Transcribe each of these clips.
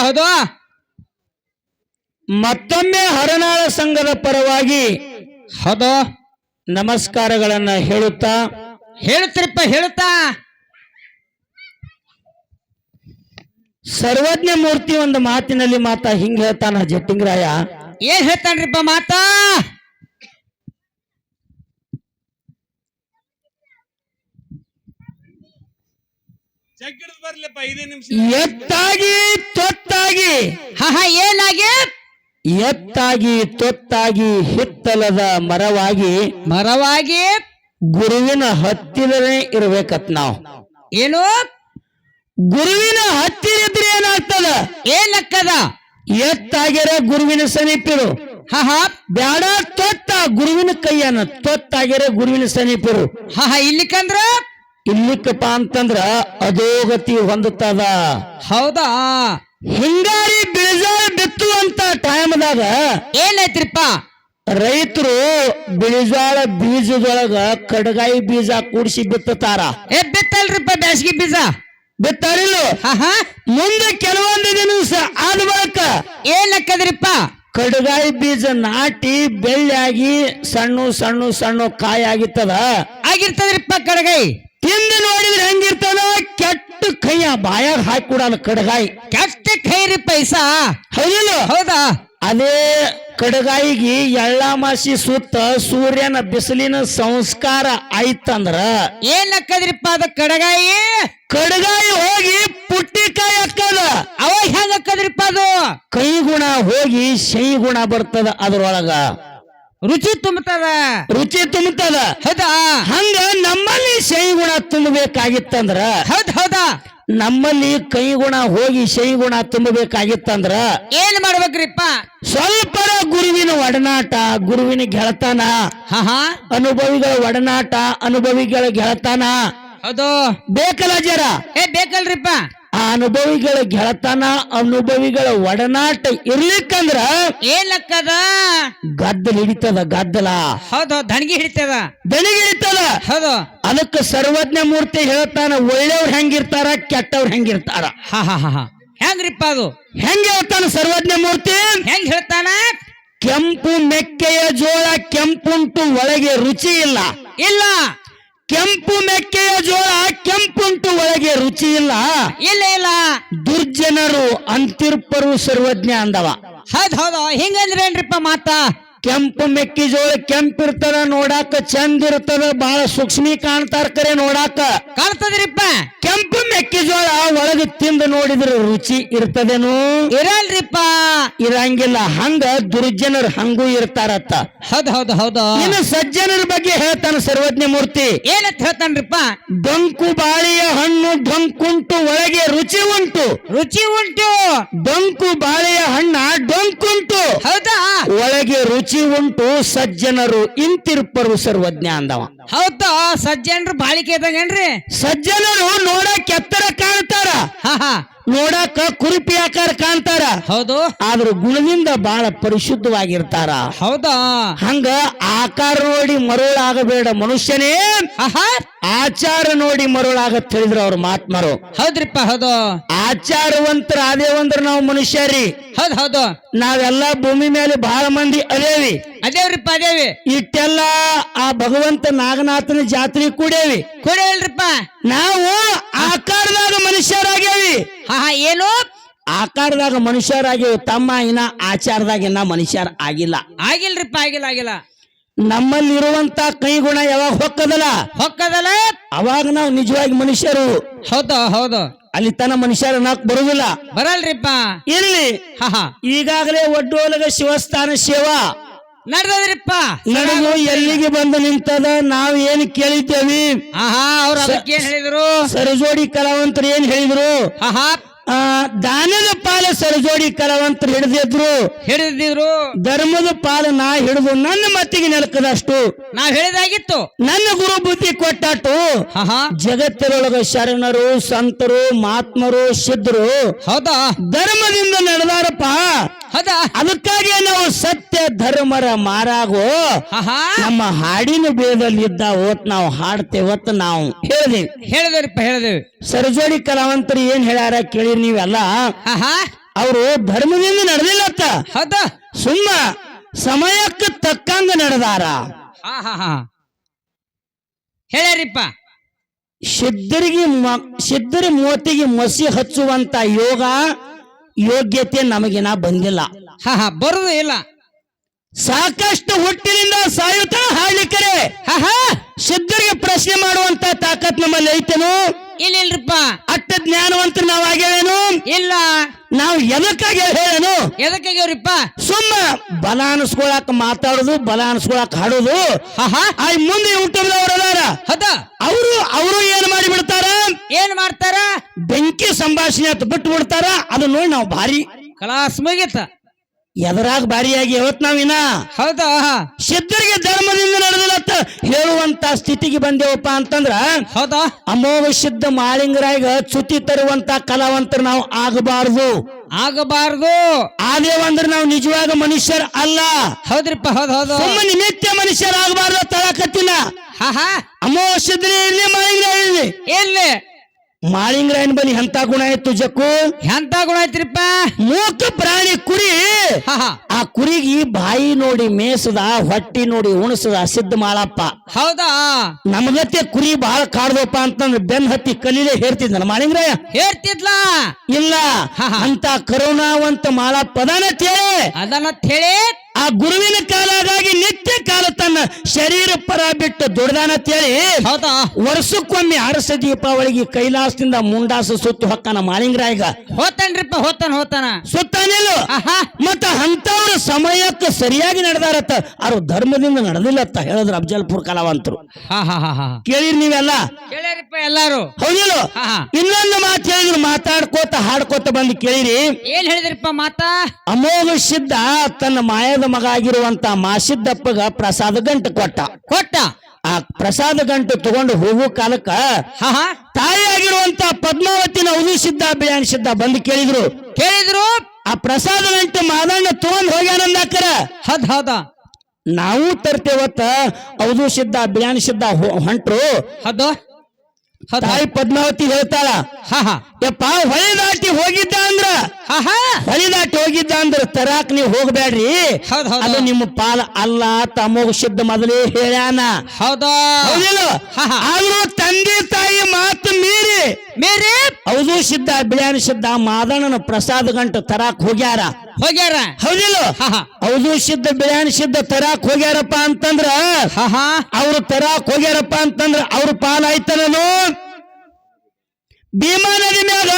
ಹೌದು? ಮತ್ತೊಮ್ಮೆ ಹರನಾಳ ಸಂಘದ ಪರವಾಗಿ ಹದ ನಮಸ್ಕಾರಗಳನ್ನ ಹೇಳುತ್ತಾ? ಹೇಳ್ತಿರಪ್ಪ ಹೇಳ್ತಾ. ಸರ್ವಜ್ಞ ಮೂರ್ತಿ ಒಂದು ಮಾತಿನಲ್ಲಿ ಮಾತ ಹಿಂಗ್ ಹೇಳ್ತಾನ ಜಟ್ಟಿಂಗರಾಯ? ಏನ್ ಹೇಳ್ತಾನ್ರಿಪ್ಪ ಮಾತಾ? ಎತ್ತಾಗಿ ತೊಟ್ಟ ಎತ್ತಾಗಿ ತೊತ್ತಾಗಿ ಹಾ ಹಾ ಏನಾಗಿ? ಎತ್ತಾಗಿ ತೊತ್ತಾಗಿ ಹಿತ್ತಲದ ಮರವಾಗಿ ಮರವಾಗಿ ಗುರುವಿನ ಹತ್ತಿರನೇ ಇರ್ಬೇಕತ್ ನಾವು. ಏನು? ಗುರುವಿನ ಹತ್ತಿರ ಇದ್ರೆ ಏನಾಗ್ತದ? ಏನಕ್ಕದ ಎತ್ತಾಗಿರ ಗುರುವಿನ ಸಮೀಪಿರು. ಹಹ. ಬ್ಯಾಡ ತೊತ್ತ ಗುರುವಿನ ಕೈಯನ್ನ ತೊತ್ತಾಗಿರ ಗುರುವಿನ ಸಮೀಪಿರು. ಹಹ ಇಲ್ಲಿಕಂದ್ರ ಇಲ್ಲಿಕ್ಕಪ್ಪ ಅಂತಂದ್ರ ಅದೋಗತಿ ಹೊಂದುತ್ತದ. ಹೌದಾ? ಹಿಂಗಾರಿ ಬೀಜ ಬಿತ್ತುವಂತ ಟೈಮ್ದಾಗ ಏನೈತ್ರಿಪ್ಪ ರೈತರು ಬಿಳಿಜಾಳ ಬೀಜದೊಳಗ ಕಡಗಾಯಿ ಬೀಜ ಕೂಡಿಸಿ ಬಿತ್ತತಾರ. ಏ ಬಿತ್ತಲ್ರಿಪ್ಪ ಬ್ಯಾಸಗಿ ಬೀಜ? ಬಿತ್ತಾರಿಲ್ಲ ಮುಂದೆ ಕೆಲವೊಂದು ದಿವಸ ಆದ ಬಳಿಕ ಏನಕ್ಕದ್ರಿಪ್ಪ? ಕಡಗಾಯಿ ಬೀಜ ನಾಟಿ ಬೆಳ್ಳಿಯಾಗಿ ಸಣ್ಣ ಸಣ್ಣ ಸಣ್ಣ ಕಾಯಿ ಆಗಿರ್ತದ ಆಗಿರ್ತದ್ರಿಪ್ಪ ಕಡಗಾಯಿ? ತಿಂದು ನೋಡಿದ್ರೆ ಹೆಂಗಿರ್ತದ? ಕೆಟ್ಟ ಕೈಯ ಬಾಯಾಗ ಹಾಕಿ ಕೊಡಲ್ಲ ಕಡಗಾಯಿ. ಕೆಟ್ಟ ಖೈರಿ ಪೈಸಾ? ಹೌದಿಲ್ಲ? ಹೌದಾ? ಅದೇ ಕಡಗಾಯಿಗೆ ಎಳ್ಳಾಮಾಸಿ ಸುತ್ತ ಸೂರ್ಯನ ಬಿಸಿಲಿನ ಸಂಸ್ಕಾರ ಆಯ್ತಂದ್ರ ಅಕ್ಕದ್ರಿಪ್ಪ ಅದ ಕಡಗಾಯಿ? ಕಡಗಾಯಿ ಹೋಗಿ ಪುಟ್ಟಿಕಾಯಿ ಅಕ್ಕದ. ಅವಾಗ ಹೆಂಗ ಅಕ್ಕದ್ರಿಪ್ಪ ಅದು? ಕೈ ಗುಣ ಹೋಗಿ ಶೈ ಗುಣ ಬರ್ತದ ಅದ್ರೊಳಗ. ರುಚಿ ತುಂಬತದ? ರುಚಿ ತುಂಬತದ. ಹೌದಾ? ಹಂಗ ನಮ್ಮಲ್ಲಿ ಶೈ ಗುಣ ತುಂಬಬೇಕಾಗಿತ್ತಂದ್ರ? ಹೌದ್ ಹೌದಾ? ನಮ್ಮಲ್ಲಿ ಕೈ ಗುಣ ಹೋಗಿ ಶೈ ಗುಣ ತುಂಬಬೇಕಾಗಿತ್ತಂದ್ರ? ಏನ್ ಮಾಡ್ಬೇಕ್ರಿಪ್ಪ? ಸ್ವಲ್ಪ ಗುರುವಿನ ಒಡನಾಟ ಗುರುವಿನ ಗೆಳತನ. ಅನುಭವಿಗಳ ಒಡನಾಟ ಅನುಭವಿಗಳ ಗೆಳತನ. ಹೌದು. ಬೇಕಲ್ಲ ಜರ? ಏ ಬೇಕಲ್ರಿಪ್ಪ? ಆ ಅನುಭವಿಗಳ ಗೆಳತನ ಅನುಭವಿಗಳ ಒಡನಾಟ ಇರ್ಲಿಕ್ಕಂದ್ರ ಏನಕ್ಕದ? ಗದ್ದಲ ಹಿಡಿತದ ಗದ್ದಲ. ಹೌದು ದಣಿಗೆ ಹಿಡಿತದ. ದಣಿಗೆ ಹಿಡಿತದ. ಹೌದು. ಅದಕ್ಕೆ ಸರ್ವಜ್ಞ ಮೂರ್ತಿ ಹೇಳ್ತಾನ ಒಳ್ಳೆಯವ್ರು ಹೆಂಗಿರ್ತಾರ ಕೆಟ್ಟವ್ರು ಹೆಂಗಿರ್ತಾರ. ಹಾ ಹಾ ಹಾ ಹಾ. ಹೆಂಗ್ರಿಪ್ಪ ಅದು? ಹೆಂಗ ಹೇಳ್ತಾನ ಸರ್ವಜ್ಞ ಮೂರ್ತಿ? ಹೆಂಗ್ ಹೇಳ್ತಾನ? ಕೆಂಪು ಮೆಕ್ಕೆಯ ಜೋಳ ಕೆಂಪುಂಟು ಒಳಗೆ ರುಚಿ ಇಲ್ಲ. ಇಲ್ಲ. ಕೆಂಪು ಮೆಕ್ಕೆಯ ಜೋಳ ಕೆಂಪುಂಟು ಒಳಗೆ ರುಚಿ ಇಲ್ಲ. ಇಲ್ಲ ಇಲ್ಲ. ದುರ್ಜನರು ಅಂತಿರ್ಪರು ಸರ್ವಜ್ಞ ಅಂದವ. ಹೌದ್ ಹೌದು. ಹಿಂಗಂದ್ರೇನ್ರಿಪ್ಪ ಮಾತ? ಕೆಂಪು ಮೆಕ್ಕೆಜೋಳ ಕೆಂಪಿರ್ತದ ನೋಡಾಕ ಚಂದ ಇರ್ತದ ಬಹಳ ಸೂಕ್ಷ್ಮಿ ಕಾಣ್ತಾರ ಕರೆ ನೋಡಾಕ. ಕಾಣ್ತದ್ರಿಪ್ಪ. ಕೆಂಪು ಮೆಕ್ಕಿಜೋಳ ಒಳಗೆ ತಿಂದು ನೋಡಿದ್ರೆ ರುಚಿ ಇರ್ತದೇನು? ಇರಲ್ರಿಪ್ಪ. ಇರಂಗಿಲ್ಲ ಹಂಗ ದುರ್ಜನರು ಹಂಗೂ ಇರ್ತಾರತ್ತ. ಹೌದ್ ಹೌದು ಹೌದು. ಇನ್ನು ಸಜ್ಜನರ ಬಗ್ಗೆ ಹೇಳ್ತಾನ ಸರ್ವಜ್ಞ ಮೂರ್ತಿ. ಏನಂತ ಹೇಳ್ತಾನ್ರಿಪ್ಪ? ಡೊಂಕು ಬಾಳಿಯ ಹಣ್ಣು ಡೊಂಕುಂಟು ಒಳಗೆ ರುಚಿ ಉಂಟು. ರುಚಿ ಉಂಟು. ಡೊಂಕು ಬಾಳೆಯ ಹಣ್ಣ ಡೊಂಕುಂಟು. ಹೌದಾ? ಒಳಗೆ ರುಚಿ ಉಂಟು ಸಜ್ಜನರು ಇಂತಿರ್ಪರು ಸರ್ವಜ್ಞ ಅಂದವ ಹೌದಾ ಸಜ್ಜನರು ಬಾಳಿಕೆ ಇದ್ದಂಗೇನ್ರಿ ಸಜ್ಜನರು ನೋಡಕ್ ಎತ್ತರ ಕಾಣ್ತಾರ. ಹಾ ಹಾ. ನೋಡಾಕ ಕುರುಪಿ ಆಕಾರ ಕಾಣ್ತಾರ. ಹೌದು. ಆದ್ರ ಗುಣದಿಂದ ಬಹಳ ಪರಿಶುದ್ಧವಾಗಿರ್ತಾರ. ಹೌದಾ? ಹಂಗ ಆಕಾರ ನೋಡಿ ಮರುಳಾಗಬೇಡ ಮನುಷ್ಯನೇ. ಆಹಾ. ಆಚಾರ ನೋಡಿ ಮರುಳಾಗತ್ ಹೇಳಿದ್ರು ಅವ್ರ ಮಾತ್ಮರು ಹೌದ್ರಿಪ್ಪ ಹೌದು. ಆಚಾರವಂತರ ಅದೇವಂದ್ರ ನಾವು ಮನುಷ್ಯರಿ ಹೌದ್ ಹೌದು. ನಾವೆಲ್ಲ ಭೂಮಿ ಮೇಲೆ ಬಹಳ ಮಂದಿ ಅದೇವಿ. ಅದೇವ್ರಿಪ್ಪ ಅದೇವಿ? ಇಟ್ಟೆಲ್ಲ ಆ ಭಗವಂತ ನಾಗನಾಥನ ಜಾತ್ರೆ ಕೂಡೇವಿ. ಕೂಡೇವಿಲ್ರಿಪ್ಪ ನಾವು ಆಕಾರದಾಗ ಮನುಷ್ಯರಾಗೇವಿ. ಹಾ ಹಾ ಏನು? ಆಕಾರದಾಗ ಮನುಷ್ಯರಾಗೇವಿ ತಮ್ಮ ಇನ್ನ ಆಚಾರದಾಗ ಇನ್ನ ಮನುಷ್ಯರ ಆಗಿಲ್ಲ. ಆಗಿಲ್ರಿಪ್ಪ ಆಗಿಲ್ಲ ಆಗಿಲ್ಲ. ನಮ್ಮಲ್ಲಿರುವಂತ ಕೈಗುಣ ಯಾವಾಗ ಹೊಕ್ಕದಲ್ಲ? ಹೊಕ್ಕದಲ್ಲ? ಅವಾಗ ನಾವು ನಿಜವಾಗಿ ಮನುಷ್ಯರು. ಹೌದು ಹೌದು. ಅಲ್ಲಿ ತನ್ನ ಮನುಷ್ಯರ ನಾಕ್ ಬರುದಿಲ್ಲ. ಬರಲ್ರಿಪ್ಪ. ಇಲ್ಲಿ ಹಾ ಹಾ. ಈಗಾಗಲೇ ಒಡ್ಡೋಲಗ ಶಿವಸ್ಥಾನ ಸೇವಾ. ನಡ್ದದ್ರಿಪ್ಪ. ನಡೆದು ಎಲ್ಲಿಗೆ ಬಂದು ನಿಂತದ ನಾವ್ ಏನ್ ಕೇಳಿದ್ದೇವಿ? ಆಹಾ ಅವ್ರು ಅದಕ್ಕೆ ಏನ್ ಹೇಳಿದ್ರು? ಸರಜೋಡಿ ಕಲಾವಂತರು ಏನ್ ಹೇಳಿದ್ರು? ಆಹಾ. ದಾನದ ಪಾಲ ಸರಜೋಡಿ ಕಲಾವಂತರು ಹಿಡಿದಿದ್ರು. ಹಿಡಿದಿದ್ರು. ಧರ್ಮದ ಪಾಲ ನಾ ಹಿಡಿದು ನನ್ನ ಮತ್ತಿಗೆ ನೆಲಕದಷ್ಟು. ನಾವ್ ಹೇಳಿದಾಗಿತ್ತು. ನನ್ನ ಗುರು ಬುದ್ಧಿ ಕೊಟ್ಟಾಟು. ಜಗತ್ತಿನೊಳಗ ಶರಣರು ಸಂತರು ಮಹಾತ್ಮರು ಸಿದ್ಧರು ಹೌದಾ? ಧರ್ಮದಿಂದ ನಡೆದಾರಪ್ಪ. ಹೌದಾ? ಅದಕ್ಕಾಗಿ ನಾವು ಸತ್ಯ ಧರ್ಮರ ಮಾರಾಗೋ ನಮ್ಮ ಹಾಡಿನ ಬೇದಲ್ಲಿ ಇದ್ದ ಓತ್ ನಾವು ಹಾಡ್ತೇವತ್ ನಾವು ಹೇಳಿದೇವಿ. ಹೇಳಿದ್ರಿಪ್ಪ ಹೇಳಿದೇವಿ. ಸರಜೋಡಿ ಕಲಾವಂತರು ಏನ್ ಹೇಳ್ಯಾರ ಕೇಳಿ ನೀವೆಲ್ಲ? ಅವರು ಧರ್ಮದಿಂದ ನಡೆದಿಲ್ಲತ್ತ. ಹೌದ? ಸುಮ್ಮ ಸಮಯಕ್ಕೆ ತಕ್ಕಂಗ ನಡೆದಾರ. ಹೇಳ್ಯಾರಿಪ್ಪ. ಸಿದ್ಧರಿಗೆ ಸಿದ್ಧರ ಮೋತಿಗೆ ಮಸಿ ಹಚ್ಚುವಂತ ಯೋಗ ಯೋಗ್ಯತೆ ನಮಗಿನ ಬಂದಿಲ್ಲ. ಹಾ ಹಾ ಬರುದು ಇಲ್ಲ. ಸಾಕಷ್ಟು ಹುಟ್ಟಿನಿಂದ ಸಾಯುತ್ತ ಹಾಳಿಕರೆ ಹಾ ಹಾ. ಸಿದ್ಧರಿಗೆ ಪ್ರಶ್ನೆ ಮಾಡುವಂತ ತಾಕತ್ ನಮ್ಮಲ್ಲಿ ಐತೇನು? ಇಲ್ಲ ಇಲ್ರಿಪ್ಪ ಅಟ್ಟ ಜ್ಞಾನವಂತ ನಾವು ಆಗ್ಯಾವೇನು ಇಲ್ಲ. ನಾವು ಎದಕ್ಕಾಗಿ ಹೇಳೇನು ಎದಕ್ಕಾಗ್ಯವ್ರಿಪ್ಪ ಸುಮ್ಮ ಬಲ ಅನ್ಸ್ಕೊಳಕ್ ಮಾತಾಡುದು ಬಲ ಅನ್ಸ್ಕೊಳಕ್ ಹಾಡೋದು. ಹಾ ಹಾ ಆ ಮುಂದೆ ಯೂಟ್ಯೂಬ್ದವ್ರು ಅದಾರ. ಹೌದ? ಅವರು ಅವರು ಏನ್ ಮಾಡಿ ಬಿಡ್ತಾರ ಏನ್ ಮಾಡ್ತಾರ? ಬೆಂಕಿ ಸಂಭಾಷಣೆ ಅಂತ ಬಿಟ್ಟು ಬಿಡ್ತಾರ ಅದು ನೋಡಿ ನಾವು ಭಾರಿ. ಕ್ಲಾಸ್ ಮುಗಿತ. ಎದರಾಗ ಭಾರಿಯಾಗಿ ಯಾವತ್ ನಾವಿನ ಹೌದಾ? ಸಿದ್ಧರಿಗೆ ಧರ್ಮದಿಂದ ನಡೆದಿಲ್ಲ ಹೇಳುವಂತ ಸ್ಥಿತಿಗೆ ಬಂದೇವಪ್ಪ ಅಂತಂದ್ರ ಹೌದಾ? ಅಮೋಘ ಸಿದ್ಧ ಮಾಳಿಂಗರಾಗ ಚ್ಯುತಿ ತರುವಂತ ಕಲಾವಂತರು ನಾವು ಆಗಬಾರದು. ಆಗಬಾರ್ದು. ಆದೇವಂದ್ರ ನಾವು ನಿಜವಾದ ಮನುಷ್ಯರ್ ಅಲ್ಲ. ಹೌದ್ರಿಪ್ಪ ಹೌದ್ ಹೌದು. ನಿಮಿತ್ಯ ನಿಮಿತ್ತ ಮನುಷ್ಯರಾಗಬಾರ್ದು ತಳಕತ್ತಿನ ಹಾ ಹಾ. ಅಮೋಘ ಸಿದ್ಧನೇ ಇರ್ಲಿ ಮಾಳಿಂಗರಾಯ ಇರ್ಲಿ? ಎಲ್ಲಿ? ಮಾಳಿಂಗರಾಯನ್ ಬಲಿ ಎಂತ ಗುಣ ಇತ್ತು ಜಕ್ಕು? ಎಂತ ಗುಣ ಐತ್ರಿಪ್ಪ ಮೂಕ ಪ್ರಾಣಿ ಕುರಿ. ಆ ಕುರಿಗೆ ಬಾಯಿ ನೋಡಿ ಮೇಸದ ಹೊಟ್ಟಿ ನೋಡಿ ಉಣಸದ ಸಿದ್ಧ ಮಾಳಪ್ಪ ಹೌದಾ? ನಮಗತ್ತೆ ಕುರಿ ಬಹಳ ಕಾಡ್ದಪ್ಪ ಅಂತಂದ್ರೆ ಬೆನ್ ಹತ್ತಿ ಕಲೀಲೆ ಹೇರ್ತಿದ್ದ ಮಾಳಿಂಗ್ರಾಯ. ಹೇರ್ತಿದ್ಲ ಇಲ್ಲ. ಅಂತ ಕರುಣಾವಂತ ಮಾಳಪ್ಪ ಅದನ್ನ ಹೇಳಿ ಅದನ್ನ ಹೇಳಿ ಆ ಗುರುವಿನ ಕಾಲಾಗಾಗಿ ನಿತ್ಯ ಕಾಲ ತನ್ನ ಶರೀರ ಪರ ಬಿಟ್ಟು ದುಡ್ದಾನ ಹೇಳಿ ಹೌದಾ? ವರ್ಷಕ್ಕೊಮ್ಮೆ ಅರಸ ದೀಪಾವಳಿಗೆ ಕೈಲಾಸದಿಂದ ಮುಂಡಾಸ ಸುತ್ತು ಹೊಕ್ಕನ ಮಾಲಿಂಗರಾಯಗ. ಹೋತಾನ್ರಿಪ್ಪ ಹೋತಾನ ಹೋತಾನ? ಸುತ್ತಾನಿಲ್ಲ? ಮತ್ತ ಅಂತವ್ರ ಸಮಯಕ್ಕೆ ಸರಿಯಾಗಿ ನಡೆದಾರತ್ತ ಅವ್ರು ಧರ್ಮದಿಂದ ನಡೆದಿಲ್ಲತ್ತ ಹೇಳಿದ್ರು ಅಫಜಲ್ಪುರ್ ಕಲಾವಂತರು. ಕೇಳಿರಿ ನೀವೆಲ್ಲ? ಕೇಳಿರಿಪ್ಪ ಎಲ್ಲಾರು. ಹೌದಿಲ್ಲ? ಇನ್ನೊಂದು ಮಾತು ಹೇಳಿದ್ರು ಮಾತಾಡ್ಕೋತ ಹಾಡ್ಕೋತ ಬಂದು ಕೇಳಿರಿ. ಏನ್ ಹೇಳಿದ್ರಿಪ್ಪ ಮಾತಾ? ಅಮೋಘ ಸಿದ್ಧ ತನ್ನ ಮಾಯದ ಮಗ ಆಗಿರುವಂತ ಮಾಸಿದ್ದಪ್ಪಗ ಪ್ರಸಾದ ಗಂಟು ಕೊಟ್ಟ. ಕೊಟ್ಟ? ಆ ಪ್ರಸಾದ ಗಂಟು ತಗೊಂಡು ಹೋಗುವ ಕಾಲಕ್ಕ ಹಾ ತಾಯಿಯಾಗಿರುವಂತ ಪದ್ಮಾವತಿನ ಉದಿಸಿದ್ದ ಸಿದ್ಧ ಬಂದು ಕೇಳಿದ್ರು. ಕೇಳಿದ್ರು? ಆ ಪ್ರಸಾದ ಗಂಟು ಮಾದಣ್ಣ ತಗೊಂಡ್ ಹೋಗ್ಯಾನಂದಾಕರ ಹದ ಹೌದಾ. ನಾವು ತರ್ತೇವತ್ತ ಅವಧು ಸಿದ್ಧ ಹೊಂಟ್ರು. ಹೌದ್. ತಾಯಿ ಪದ್ಮಾವತಿ ಹೇಳ್ತಾಳ ಹಾ ಹಾ. ಯಪ್ಪ ಹೊಳಿ ದಾಟಿ ಹೋಗಿದ್ದ ಅಂದ್ರ? ಹಾ ಹಾ. ಹೊಳಿ ದಾಟಿ ಹೋಗಿದ್ದ ಅಂದ್ರ ತರಾಕ್ ನೀವು ಹೋಗ್ಬೇಡ್ರಿ ಅದು ನಿಮ್ಮ ಪಾಲ ಅಲ್ಲ ತಮೋಗ ಶುದ್ಧ ಮೊದಲೇ ಹೇಳ್ಯಾನ. ಆದ್ರೂ ತಂದೆ ತಾಯಿ ಮಾತು ಮೀರಿ. ಮೇರಿ? ಹೌದು ಸಿದ್ಧ ಬಿಳಿಯಾನ ಸಿದ್ಧ ಮಾದಣ್ಣನ ಪ್ರಸಾದ ಗಂಟು ತರಾಕ್ ಹೋಗ್ಯಾರ. ಹೋಗ್ಯಾರ? ಹೌದಿಲ್ಲ. ಹೌದು ಸಿದ್ಧ ಬಿರಿಯಾನಿ ಸಿದ್ಧ ತರಾಕ್ ಹೋಗ್ಯಾರಪ್ಪ ಅಂತಂದ್ರ ಹಾ ಅವರು ತರಾಕ್ ಹೋಗ್ಯಾರಪ್ಪ ಅಂತಂದ್ರ ಅವ್ರ ಪಾಲ ಆಯ್ತನದು ಭೀಮಾ ನದಿ ಮ್ಯಾಗ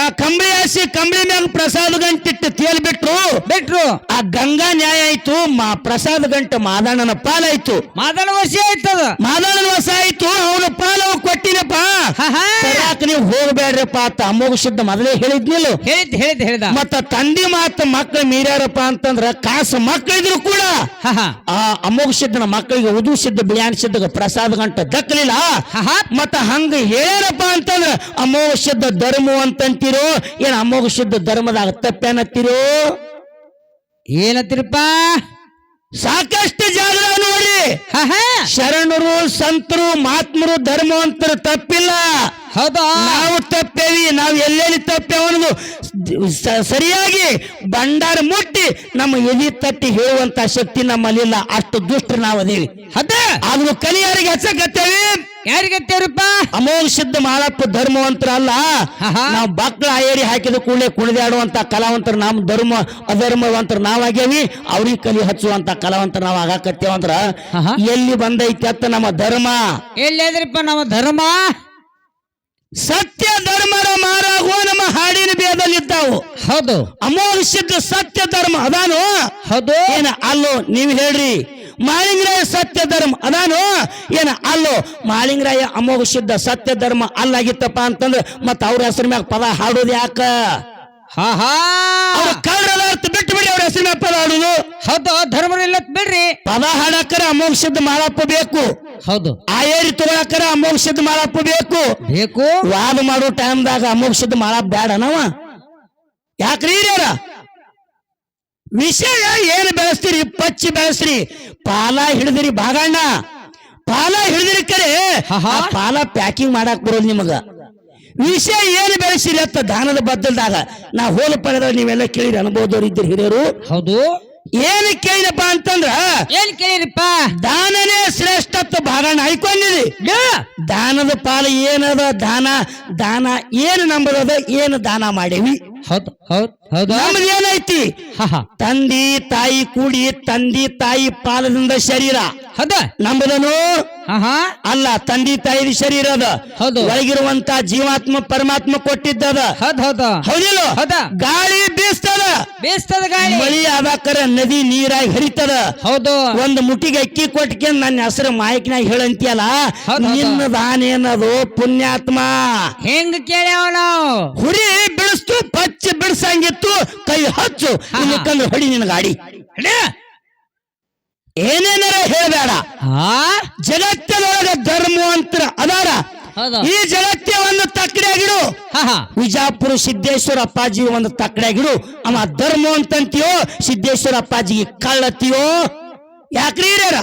ಆ ಕಂಬಳಿ ಹಾಸಿ ಕಂಬಳಿ ಮ್ಯಾಗ ಪ್ರಸಾದ ಗಂಟಿಟ್ಟು ತೇಲ್ ಬಿಟ್ರು. ಬಿಟ್ರು. ಆ ಗಂಗಾ ನ್ಯಾಯ ಆಯ್ತು ಮಾ ಪ್ರಸಾದ ಗಂಟ ಮಾದಣ್ಣನ ಪಾಲಾಯ್ತು ಮಾದಣ್ಣ ವರ್ಷ ಆಯ್ತದ ಮಾದಣ್ಣನ ವಸ ಆಯ್ತು ಅವನು ಪಾಲ ಕೊಟ್ಟಿನಪ್ಪ ನೀವು ಹೋಗ್ಬೇಡ್ರಪ್ಪ ಅಂತ ಅಮೋಘ ಶುದ್ಧ ಮೊದಲೇ ಹೇಳಿದ್ನಿಲ್ಲ. ಹೇಳಿದ್ ಹೇಳಿದ್ ಹೇಳಿದ ಮತ್ತ ತಂದಿ ಮಾತ ಮಕ್ಳ ಮೀರ್ಯಾರಪ್ಪ ಅಂತಂದ್ರ ಕಾಸು ಮಕ್ಕಳಿದ್ರು ಕೂಡ. ಆ ಅಮೋಘ ಸಿದ್ಧನ ಮಕ್ಕಳಿಗೆ ಉದು ಸಿದ್ಧ ಬಿಳಿಯಾನ್ ಸಿದ್ಧ ಪ್ರಸಾದ ಗಂಟ ದಕ್ಕಲಿಲ್ಲ. ಮತ್ತ ಹಂಗ ಹೇಳ್ಯಾರಪ್ಪ ಅಂತಂದ್ರ ಅಮೋಘ ಸಿದ್ಧ ಧರ್ಮ ಅಂತಂತೀರೋ ಏನ್ ಅಮೋಘದ ಧರ್ಮದಾಗ ತಪ್ಪೇನತ್ತಿರೋ ಏನತ್ತಿರಪ್ಪ? ಸಾಕಷ್ಟು ಜಾಗ ನೋಡಿ. ಶರಣರು ಸಂತರು ಮಹಾತ್ಮರು ಅಂತ ತಪ್ಪಿಲ್ಲ. ಹೌದಾ? ನಾವು ತಪ್ಪೇವಿ ನಾವು ಎಲ್ಲೆಲ್ಲಿ ತಪ್ಪೇವ ಅನ್ನೋದು ಸರಿಯಾಗಿ ಭಂಡಾರ ಮುಟ್ಟಿ ನಮ್ಮ ಎದಿ ತಟ್ಟಿ ಹೇಳುವಂತ ಶಕ್ತಿ ನಮ್ಮಲ್ಲಿಲ್ಲ. ಅಷ್ಟು ದುಷ್ಟ ನಾವು ಅದೇವಿ ಅದ ಆದ್ರೂ ಕಲಿಯಾರಿಗೆ ಹೆಚ್ಚಕತ್ತೇವಿ ಯಾರಿಗತ್ತೇವ್ರಿಪ್ಪ ಅಮೋಘ ಸಿದ್ಧ ಮಾಳಪ್ಪ ಧರ್ಮವಂತರ ಅಲ್ಲ. ನಾವು ಬಕ್ಳ ಏರಿ ಹಾಕಿದ ಕೂಡಲೇ ಕುಣಿದಾಡುವಂತ ಕಲಾವಂತರು ನಮ್ಮ ಧರ್ಮ ಅಧರ್ಮವಂತರು ನಾವಾಗೇವಿ. ಅವ್ರಿಗೆ ಕಲಿ ಹಚ್ಚುವಂತ ಕಲಾವಂತರ ನಾವು ಆಗಾಕತ್ತೇವಂದ್ರ. ಎಲ್ಲಿ ಬಂದೈತಿ ಅತ್ತ ನಮ್ಮ ಧರ್ಮ. ಎಲ್ಲಿದ್ರಪ್ಪ ನಮ್ಮ ಧರ್ಮ? ಸತ್ಯ ಧರ್ಮರ ಮಾರಾಗುವ ನಮ್ಮ ಹಾಡಿನ ಬೇದಲ್ಲಿದ್ದಾವು ಹೌದು. ಅಮೋಘ ಸಿದ್ಧ ಸತ್ಯ ಧರ್ಮ ಅದಾನು? ಹೌದು. ಏನ ಅಲ್ಲೋ ನೀವು ಹೇಳ್ರಿ. ಮಾಳಿಂಗರಾಯ ಸತ್ಯ ಧರ್ಮ. ಅದಾನು? ಏನ? ಅಲ್ಲೋ. ಮಾಳಿಂಗರಾಯ ಅಮೋಘ ಸಿದ್ಧ ಸತ್ಯ ಧರ್ಮ ಅಲ್ಲಾಗಿತ್ತಪ್ಪ ಅಂತಂದ್ರೆ ಮತ್ತ ಅವ್ರ ಹೆಸರು ಮ್ಯಾಗ ಪದ ಹಾಡೋದು ಯಾಕ? ಅವ್ರ ಅರ್ಥ ಬಿಟ್ಟು ಬಿಡಿ ಅವ್ರ ಹೆಸರು ಮ್ಯಾಗ ಪದ ಹಾಡುದು. ಹೌದು ಧರ್ಮ ಬಿಡ್ರಿ. ಪದ ಹಾಡಕ್ಕರ ಅಮೋಘ ಸಿದ್ಧ ಮಾಳಪ್ಪ ಬೇಕು. ಹೌದು. ಆ ಏರಿ ತಗೊಳಕರ ಅಮೋಘ ಸಿದ್ಧ ಮಾಳಪ್ಪ ಬೇಕು. ಬೇಕು. ವಾದ ಮಾಡೋ ಟೈಮ್ದಾಗ ಅಮೋಘ ಸಿದ್ಧ ಮಾಳಪ್ಪ ಬೇಡ ನಾವ ಯಾಕ್ರಿ ಹಿರಿಯರ? ವಿಷಯ ಏನು ಬೆಳೆಸ್ತೀರಿ? ಪಚ್ಚಿ ಬೆಳೆಸ್ರಿ. ಪಾಲ ಹಿಡಿದಿರಿ ಬಾಗಣ್ಣ. ಪಾಲ ಹಿಡಿದಿರಿ ಕರೆ. ಪಾಲ ಪ್ಯಾಕಿಂಗ್ ಮಾಡಾಕ್ ಬರೋದು ನಿಮಗ. ವಿಷಯ ಏನು ಬೆಳೆಸಿರಿ ಅಂತ ದಾನದ ಬದ್ದಲ್ದಾಗ ನಾ ಹೋಲ ಪಡೆದ ನೀವೆಲ್ಲ ಕೇಳಿರಿ ಅನುಭವದವ್ರು ಇದ್ದೀರಿ ಹಿರಿಯರು. ಹೌದು. ಏನು ಕೇಳಿದಪ್ಪ ಅಂತಂದ್ರ ಏನ್ ಕೇಳಿರಿಪ್ಪ? ದಾನನೇ ಶ್ರೇಷ್ಠತ್ವ ಬಾಗಣ್ಣ ಆಯ್ಕೊಂಡಿರಿ ಯಾ. ದಾನದ ಪಾಲ ಏನದ? ದಾನ ದಾನ ಏನು ನಂಬದದ? ಏನು ದಾನ ಮಾಡೇವಿ? ಹೌದು ಹೌದ್ ಹೌದು. ನಮ್ದು ಏನೈತಿ ತಂದಿ ತಾಯಿ ಕೂಡಿ ತಂದಿ ತಾಯಿ ಪಾಲದಿಂದ ಶರೀರ. ಹೌದ. ಹಾ ಅಲ್ಲ ತಂದಿ ತಾಯಿ ಶರೀರ ಅದ. ಹೌದು. ಒಳಗಿರುವಂತ ಜೀವಾತ್ಮ ಪರಮಾತ್ಮ ಕೊಟ್ಟಿದ್ದದ. ಹೌದ್ ಹೌದು. ಹೌದಿಲ್ಲ? ಹೌದಾ? ಗಾಳಿ ಬೀಸ್ತದ. ಬೀಸ್ತದ ಗಾಳಿ. ಮಳಿ ಆದಾಕರ ನದಿ ನೀರಾಗಿ ಹರಿತದ. ಹೌದು. ಒಂದು ಮುಟ್ಟಿಗೆ ಅಕ್ಕಿ ಕೊಟ್ಕೊಂಡ್ ನನ್ನ ಹೆಸರು ಮಾಹಿತಿನಾಗ ಹೇಳಂತಿಯಲ್ಲ. ನಿನ್ನ ದಾನೇನದು ಪುಣ್ಯಾತ್ಮ. ಹೆಂಗ್ ಕೇಳ್ಯಾವ ನಾವು? ಹುರಿ ಬಿಡಿಸ್ತು ಪಚ್ಚ ಬಿಡ್ಸಂಗಿತ್ತು ಕೈ ಹಚ್ಚು. ಇಲ್ಲಕ್ಕಂದ್ರೆ ಹೊಡಿ ನಿನ್ನ ಗಾಡಿ. ಏನೇನರ ಹೇಳಬೇಡ. ಜಗತ್ತಿನೊಳಗ ಧರ್ಮವಂತರ ಅದಾರ. ಈ ಜಗತ್ತೇ ಒಂದು ತಕ್ಕಡಿಯಾಗಿಡು ವಿಜಾಪುರ ಸಿದ್ದೇಶ್ವರ ಅಪ್ಪಾಜಿ ಒಂದು ತಕ್ಕಡಿಯಾಗಿಡು ಅವ ಧರ್ಮ ಅಂತಂತೀಯೋ ಸಿದ್ದೇಶ್ವರ ಅಪ್ಪಾಜಿ ಕಳ್ಳತ್ತೀಯೋ ಯಾಕ್ರಿ ಹಿರಿಯರ?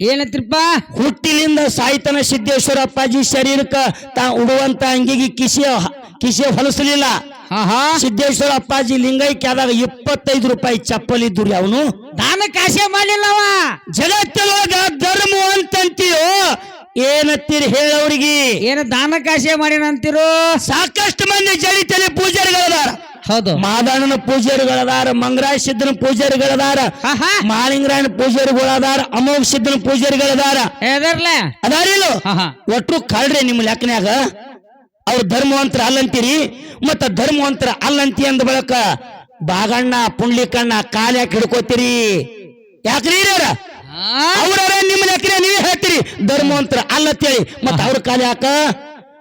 ಏನತ್ರಿಪ್ಪ? ಹುಟ್ಟಿಲಿಂದ ಸಾಯ್ತನ ಸಿದ್ದೇಶ್ವರ ಅಪ್ಪಾಜಿ ಶರೀರಕ್ಕ ತಾ ಉಡುವಂತ ಅಂಗಿಗೆ ಕಿಸೆ ಕಿಸೆ ಹೊಲಸಲಿಲ್ಲ. ಸಿದ್ದೇಶ್ವರ ಅಪ್ಪಾಜಿ ಲಿಂಗೈಕ್ಯ ಆದಾಗ ಇಪ್ಪತ್ತೈದು ರೂಪಾಯಿ ಚಪ್ಪಲ್ ಇದ್ದುರಿ ಅವನು. ದಾನ ಕಾಶೆ ಮಾಡಿಲ್ಲವ ಜಗತ್ತಿನೊಳಗ ಧರ್ಮ ಅಂತಂತೀಯೋ ಏನತ್ತೀರಿ ಹೇಳವ್ರಿಗೆ ಏನ ದಾನ ಕಾಶೆ ಮಾಡಿನ ಅಂತಿರು? ಸಾಕಷ್ಟು ಮಂದಿ ಜಡಿತಲೆ ಪೂಜಾರಿಗಳದಾರ. ಹೌದು. ಮಾದಣ್ಣನ ಪೂಜಾರಿಗಳದಾರ ಮಂಗರಾಜ ಸಿದ್ದನ ಪೂಜಾರಿಗಳದಾರ ಮಾಲಿಂಗರಾಯನ ಪೂಜಾರಿಗಳದಾರ ಅಮೋಘ ಸಿದ್ದನ ಪೂಜಾರಿಗಳದಾರ ಅದಾರಿಲ್ಲ? ಹಾ ಹಾ ಒಟ್ರು ಕಳ್ರಿ ನಿಮ್ಮ ಲೆಕ್ಕನ್ಯಾಗ. ಅವ್ರು ಧರ್ಮವಂತರ ಅಲ್ಲಂತೀರಿ ಮತ್ತ ಧರ್ಮವಂತರ ಅಲ್ಲಂತಿ ಅಂದ ಬಳಕ ಬಾಗಣ್ಣ ಪುಂಡ್ಲಿಕಣ್ಣ ಕಾಲ ಯಾಕೆ ಹಿಡ್ಕೋತೀರಿ? ಯಾಕ್ರಿ ಹಿರಿಯರ ಹಾ? ಅವ್ರ ನಿಮ್ಮ ಯಾಕ್ರಿ ನೀವೇ ಹೇಳ್ತೀರಿ? ಧರ್ಮವಂತರ ಅಲ್ಲತ್ತೇಳಿ ಮತ್ತ ಅವ್ರ ಕಾಲ ಯಾಕ?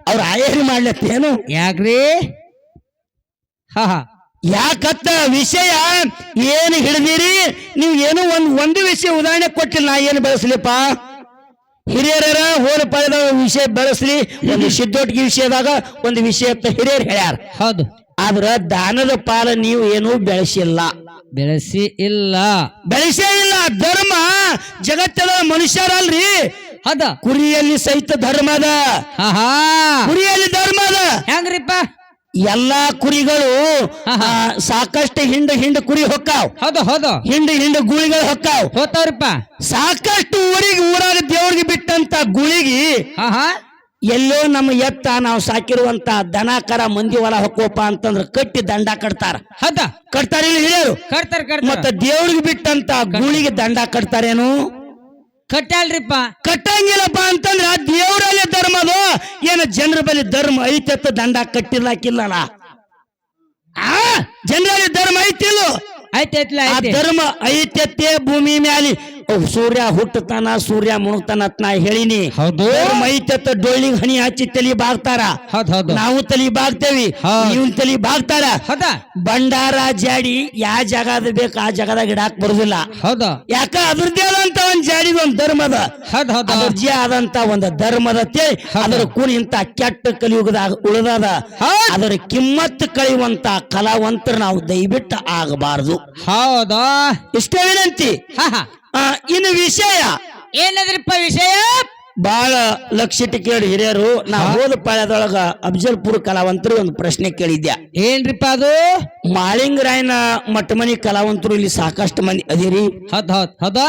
ಅವ್ರ ಆಯರಿ ಮಾಡ್ಲತ್ತೇನು? ಯಾಕ್ರಿ? ಯಾಕತ್ತ ವಿಷಯ ಏನು ಹಿಡಿದಿರಿ? ನೀವು ಏನು ಒಂದು ಒಂದು ವಿಷಯ ಉದಾಹರಣೆ ಕೊಟ್ಟಿಲ್ಲ ನಾ ಏನು ಬೆಳೆಸ್ಲಿಪ್ಪ? ಹಿರಿಯರ ಹೋದ ಪಡೆದ ವಿಷಯ ಬೆಳೆಸ್ಲಿ ಒಂದು ಸಿದ್ದೋಟಿಗೆ ವಿಷಯದಾಗ ಒಂದು ವಿಷಯ ಅಂತ ಹಿರಿಯರು ಹೇಳ್ಯಾರ. ಹೌದು. ಆದ್ರ ದಾನದ ಪಾಲ ನೀವು ಏನೂ ಬೆಳೆಸಿಲ್ಲ. ಬೆಳೆಸಿ ಇಲ್ಲ. ಬೆಳೆಸೇ ಇಲ್ಲ. ಧರ್ಮ ಜಗತ್ತದ ಮನುಷ್ಯರಲ್ರಿ. ಅದ ಕುರಿಯಲ್ಲಿ ಸಹಿತ ಧರ್ಮದ ಹಾ ಹಾ ಕುರಿಯಲ್ಲಿ ಧರ್ಮದ ಹೆಂಗ್ರಿಪ್ಪ? ಎಲ್ಲಾ ಕುರಿಗಳು ಸಾಕಷ್ಟು ಹಿಂಡ ಹಿಂಡ ಕುರಿ ಹೊಕ್ಕಾವ್. ಹೌದು ಹೌದು. ಹಿಂಡ ಹಿಂಡು ಗುಳಿಗಳು ಹೊಕ್ಕಾವ್. ಹೋತಾವ್ರಿಪ್ಪ. ಸಾಕಷ್ಟು ಊರಿಗೆ ಊರಾಗ ದೇವ್ರಿಗೆ ಬಿಟ್ಟಂತ ಗುಳಿಗಿ ಎಲ್ಲೋ ನಮ್ಮ ಎತ್ತ ನಾವು ಸಾಕಿರುವಂತ ದನ ಕರ ಮಂದಿ ಹೊಲ ಹೊಕ್ಕೋಪ ಅಂತಂದ್ರ ಕಟ್ಟಿ ದಂಡ ಕಟ್ತಾರ. ಹದ. ಕಟ್ತಾರ ಇಲ್ಲಿ ಹಿರಿಯರು? ಕಟ್ತಾರ ಮತ್ತ ದೇವ್ರಿಗೆ ಬಿಟ್ಟಂತ ಗುಳಿಗೆ ದಂಡ ಕಟ್ತಾರೇನು? ಕಟ್ಟಾಳ್ರಿಪ್ಪ. ಕಟ್ಟಂಗಿಲ್ಲಪ್ಪ ಅಂತಂದ್ರೆ ದೇವರಲ್ಲಿ ಧರ್ಮದು ಏನ ಜನರ ಬಳಿ ಧರ್ಮ ಐತೆ ದಂಡ ಕಟ್ಟಿರ್ಲಾಕಿಲ್ಲಲ್ಲ. ಆ ಜನರಲ್ಲಿ ಧರ್ಮ ಐತಿಲ್ಲ. ಐತಿ ಧರ್ಮ ಐತೆ ಭೂಮಿ ಮ್ಯಾಲಿ ಸೂರ್ಯ ಹುಟ್ಟತಾನ ಸೂರ್ಯ ಮುಣುಗ್ತಾನ ಅಂತ ನಾ ಹೇಳಿನಿ. ಹೌದು. ಧರ್ಮ ಡೋಳಿ ಡೊಳ್ಳಿಗೆ ಹಣಿ ಹಚ್ಚಿ ತಲಿ ಬಾಗ್ತಾರ. ಹೌದ್ ಹೌದು. ನಾವು ತಲಿ ಬಾಗ್ತೇವಿ ಹೌದ್. ನೀವು ತಲಿ ಬಾಗ್ತಾರ. ಹೌದ. ಭಂಡಾರ ಜಾಡಿ ಯಾವ ಜಾಗದ ಬೇಕು ಆ ಜಾಗದಾಗ ಇಡಾಕ್ ಬರುದಿಲ್ಲ. ಹೌದು. ಯಾಕ ಅದ್ರದ್ದೇ ಆದಂತ ಒಂದ್ ಜಾಡಿ ಒಂದ್ ಧರ್ಮದ. ಹೌದ್ ಹೌದು. ಅದ್ರದ್ದೇ ಆದಂತ ಒಂದ್ ಧರ್ಮದ ತೇಳಿ ಅದರ ಕುರಿ ಇಂತ ಕೆಟ್ಟ ಕಲಿಯುಗದಾಗ ಉಳಿದದ. ಹೌದ್. ಅದರ ಕಿಮ್ಮತ್ತು ಕಳೆಯುವಂತ ಕಲಾವಂತರು ನಾವು ದಯವಿಟ್ಟು ಆಗಬಾರದು. ಹೌದಾ. ಇಷ್ಟೇ ವಿನಂತಿ. ಹಾ. ಇನ್ನು ವಿಷಯ. ಏನದ್ರಿಪ್ಪ ವಿಷಯ? ಬಹಳ ಲಕ್ಷಿಟ್ಟು ಕೇಳಿ ಹಿರಿಯರು. ನಾ ಹೋದ ಪಾಳ್ಯದೊಳಗ ಅಫಜಲ್ಪುರ್ ಕಲಾವಂತರು ಒಂದು ಪ್ರಶ್ನೆ ಕೇಳಿದ್ಯಾ. ಏನ್ರಿಪ್ಪ ಅದು? ಮಾಳಿಂಗರಾಯನ ಮಠಮನಿ ಕಲಾವಂತರು ಇಲ್ಲಿ ಸಾಕಷ್ಟು ಮಂದಿ ಅದಿರಿ. ಹೌದ್ ಹೌದ್ ಹೌದಾ?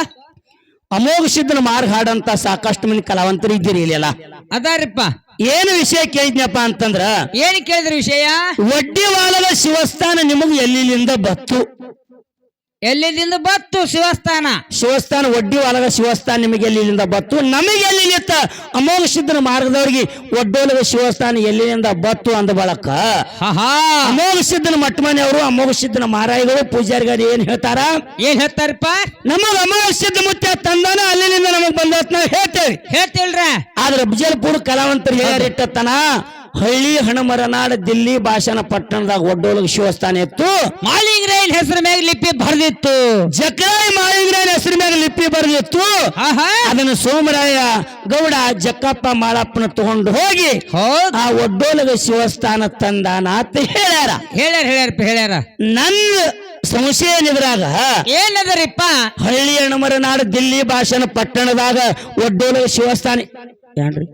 ಅಮೋಘ ಸಿದ್ಧನ ಮಾರ್ಗ ಹಾಡಂತ ಸಾಕಷ್ಟು ಮಂದಿ ಕಲಾವಂತರು ಇದ್ದೀರಿ ಇಲ್ಲೆಲ್ಲ ಅದಾರಿಪ್ಪ. ಏನು ವಿಷಯ ಕೇಳಿದ್ನಪ್ಪ ಅಂತಂದ್ರ ಏನ್ ಕೇಳಿದ್ರಿ ವಿಷಯ? ವಡ್ಡಿವಾಲದ ಶಿವಸ್ಥಾನ ನಿಮಗ್ ಎಲ್ಲಿಂದ ಬತ್ತು? ಎಲ್ಲಿಂದ ಬತ್ತು ಶಿವಸ್ಥಾನ? ಶಿವಸ್ಥಾನ ಒಡ್ಡಿ ಒಳಗ ಶಿವಸ್ಥಾನ ನಿಮಗೆ ಎಲ್ಲಿಂದ ಬತ್ತು? ನಮಗೆ ಎಲ್ಲಿತ್ತ ಅಮೋಘ ಸಿದ್ಧನ ಮಾರ್ಗದವರಿಗೆ ಒಡ್ಡೋಲದ ಶಿವಸ್ಥಾನ ಎಲ್ಲಿಂದ ಬತ್ತು ಅಂದ ಬಳಕ? ಅಮೋಘ ಸಿದ್ದನ ಮಠಮನೆಯವರು ಅಮೋಘ ಸಿದ್ಧನ ಮಹಾರಾಯಿಗಳು ಪೂಜಾರಿಗಾರ ಏನ್ ಹೇಳ್ತಾರ? ಏನ್ ಹೇಳ್ತಾರಪ್ಪ? ನಮಗ ಅಮೋಘ ಸಿದ್ಧ ಮುತ್ಯ ತಂದಾನ ಅಲ್ಲಿಂದ ನಮಗ್ ಬಂದತ್ ನಾವು ಹೇಳ್ತೇವೆ. ಹೇಳ್ತಿಲ್ರ ಆದ್ರೆ ಬಿಜಲ್ಪುರ ಕಲಾವಂತರು ಹೇಳಿಟ್ಟತನ ಹಳ್ಳಿ ಹಣಮರನಾಡ ದಿಲ್ಲಿ ಭಾಷಣ ಪಟ್ಟಣದಾಗ ಒಡ್ಡೋಲಗ ಶಿವಸ್ಥಾನ ಇತ್ತು. ಮಾಲಿಂಗರಾಯನ್ ಹೆಸರು ಮ್ಯಾಗ ಲಿಪಿ ಬರ್ದಿತ್ತು. ಜಕ್ರಾಯ ರೈಲ್ ಹೆಸರು ಮ್ಯಾಗ ಲಿಪಿ ಬರೆದಿತ್ತು. ಅದನ್ನು ಸೋಮರಾಯ ಗೌಡ ಜಕ್ಕಪ್ಪ ಮಾಳಪ್ಪನ ತಗೊಂಡು ಹೋಗಿ ಆ ಒಡ್ಡೋಲಗ ಶಿವಸ್ಥಾನ ತಂದಾನ ಅಂತ ಹೇಳ್ಯಾರ. ಹೇಳ್ಯಾರ ಹೇಳ್ಯಾರಪ್ಪ ಹೇಳ್ಯಾರ. ನನ್ನ ಸಂಶಯ ಏನಿದ್ರಾಗ ಏನದರಿಪ್ಪ? ಹಳ್ಳಿ ಹಣಮರನಾಡ ದಿಲ್ಲಿ ಭಾಷಣ ಪಟ್ಟಣದಾಗ ಒಡ್ಡೋಲಗ ಶಿವಸ್ಥಾನ ಏನ್ರಿ